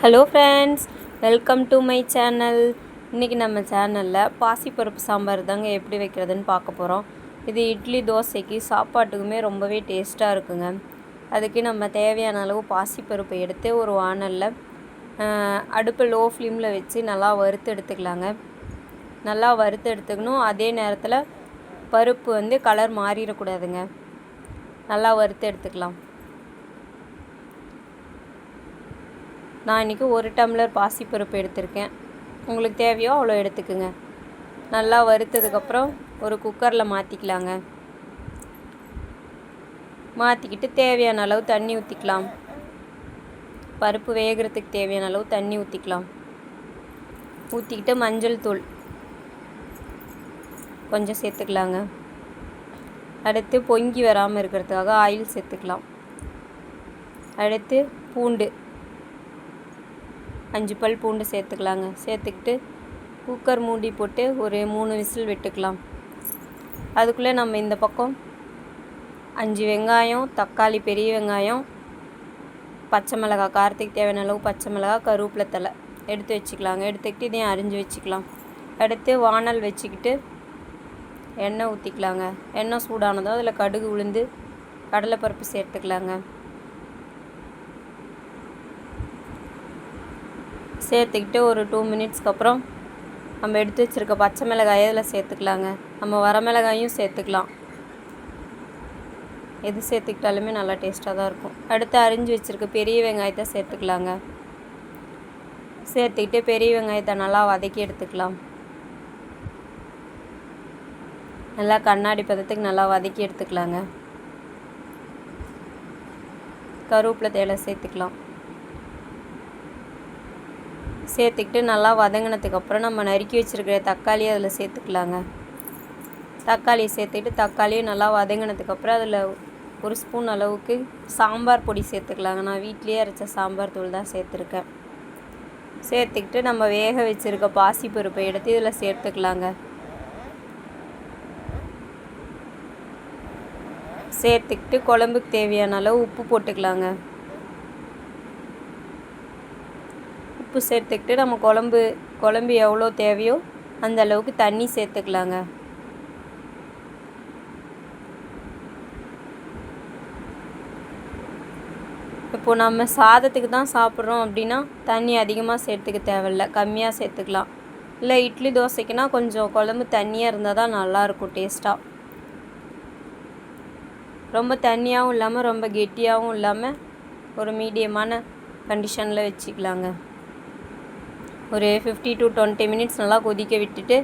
Hello friends welcome to my channel இன்றைக்கி நம்ம சேனலில் பாசிப்பருப்பு சாம்பார் தாங்க எப்படி வைக்கிறதுன்னு பார்க்க போகிறோம் இது இட்லி தோசைக்கு சாப்பாட்டுக்குமே ரொம்பவே டேஸ்ட்டாக இருக்குங்க. அதுக்கு நம்ம தேவையான அளவு பாசிப்பருப்பை எடுத்து ஒரு வானலில் அடுப்பு லோ ஃப்ளேமில் வச்சு நல்லா வறுத்து எடுத்துக்கலாங்க. நல்லா வறுத்து எடுத்துக்கணும். அதே நேரத்தில் பருப்பு வந்து கலர் மாறிடக்கூடாதுங்க. நல்லா வறுத்து எடுத்துக்கலாம். நான் இன்றைக்கி ஒரு டம்ளர் பாசிப்பருப்பு எடுத்திருக்கேன். உங்களுக்கு தேவையோ அவ்வளோ எடுத்துக்குங்க. நல்லா வறுத்ததுக்கப்புறம் ஒரு குக்கரில் மாற்றிக்கலாங்க மாற்றிக்கிட்டு தேவையான அளவு தண்ணி ஊற்றிக்கலாம் பருப்பு வேகிறதுக்கு தேவையான அளவு தண்ணி ஊற்றிக்கலாம் ஊற்றிக்கிட்டு மஞ்சள் தூள் கொஞ்சம் சேர்த்துக்கலாங்க. அடுத்து பொங்கி வராமல் இருக்கிறதுக்காக ஆயில் சேர்த்துக்கலாம். அடுத்து பூண்டு அஞ்சு பல் பூண்டு சேர்த்துக்கலாங்க. சேர்த்துக்கிட்டு குக்கர் மூடி போட்டு ஒரு மூணு விசில் விட்டுக்கலாம். அதுக்குள்ளே நம்ம இந்த பக்கம் அஞ்சு வெங்காயம் தக்காளி பெரிய வெங்காயம் பச்சை மிளகாய் காரத்துக்கு தேவையான அளவு பச்சை மிளகாய் கருவேப்பிலை தலை எடுத்து வச்சுக்கலாங்க. எடுத்துக்கிட்டு இதையும் அரிஞ்சு வச்சுக்கலாம். எடுத்து வானல் வச்சுக்கிட்டு எண்ணெய் ஊற்றிக்கலாங்க எண்ணெய் சூடானதும் அதில் கடுகு உளுந்து கடலைப்பருப்பு சேர்த்துக்கலாங்க. சேர்த்துக்கிட்டு ஒரு டூ மினிட்ஸ்க்கு அப்புறம் நம்ம எடுத்து வச்சுருக்க பச்சை மிளகாயை அதில் சேர்த்துக்கலாங்க. நம்ம வர மிளகாயும் சேர்த்துக்கலாம். எது சேர்த்துக்கிட்டாலுமே நல்லா டேஸ்ட்டாக தான் இருக்கும். அடுத்து அரிஞ்சு வச்சுருக்க பெரிய வெங்காயத்தை சேர்த்துக்கலாங்க. சேர்த்துக்கிட்டு பெரிய வெங்காயத்தை நல்லா வதக்கி எடுத்துக்கலாம். நல்லா கண்ணாடி பதத்துக்கு நல்லா வதக்கி எடுத்துக்கலாங்க. கருவேப்பிலை தேலை சேர்த்துக்கலாம். சேர்த்துக்கிட்டு நல்லா வதங்கினதுக்கப்புறம் நம்ம நறுக்கி வச்சுருக்கிற தக்காளியை அதில் சேர்த்துக்கலாங்க. தக்காளியை சேர்த்துக்கிட்டு தக்காளியும் நல்லா வதங்கினதுக்கப்புறம் அதில் ஒரு ஸ்பூன் அளவுக்கு சாம்பார் பொடி சேர்த்துக்கலாங்க. நான் வீட்லேயே அரைச்ச சாம்பார் தூள் தான் சேர்த்துருக்கேன். சேர்த்துக்கிட்டு நம்ம வேக வச்சுருக்க பாசிப்பருப்பை எடுத்து இதில் சேர்த்துக்கலாங்க. சேர்த்துக்கிட்டு குழம்புக்கு தேவையான அளவு உப்பு போட்டுக்கலாங்க. உப்பு சேர்த்துக்கிட்டு நம்ம குழம்பு குழம்பு எவ்வளோ தேவையோ அந்த அளவுக்கு தண்ணி சேர்த்துக்கலாங்க. இப்போது நம்ம சாதத்துக்கு தான் சாப்பிட்றோம் அப்படின்னா தண்ணி அதிகமாக சேர்த்துக்க தேவையில்ல கம்மியாக சேர்த்துக்கலாம். இல்லை இட்லி தோசைக்குனா கொஞ்சம் குழம்பு தண்ணியாக இருந்தால் தான் நல்லாயிருக்கும் டேஸ்ட்டாக. ரொம்ப தண்ணியாகவும் இல்லாமல் ரொம்ப கெட்டியாகவும் இல்லாமல் ஒரு மீடியமான கண்டிஷனில் வச்சுக்கலாங்க. ஒரு ஃபிஃப்டி டு டுவெண்ட்டி மினிட்ஸ் நல்லா கொதிக்க விட்டுட்டு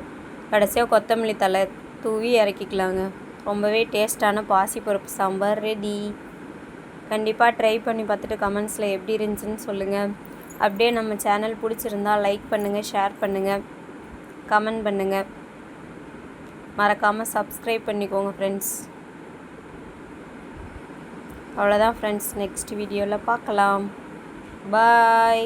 கடைசியாக கொத்தமல்லி தலை தூவி இறக்கிக்கலாங்க. ரொம்பவே டேஸ்ட்டான பாசிப்பருப்பு சாம்பார் ரெடி கண்டிப்பாக ட்ரை பண்ணி பார்த்துட்டு கமெண்ட்ஸில் எப்படி இருந்துச்சுன்னு சொல்லுங்கள் அப்படியே நம்ம சேனல் பிடிச்சிருந்தா லைக் பண்ணுங்கள் ஷேர் பண்ணுங்கள் கமெண்ட் பண்ணுங்கள் மறக்காமல் சப்ஸ்கிரைப் பண்ணிக்கோங்க ஃப்ரெண்ட்ஸ் அவ்வளோதான் ஃப்ரெண்ட்ஸ் நெக்ஸ்ட் வீடியோவில் பார்க்கலாம். பாய்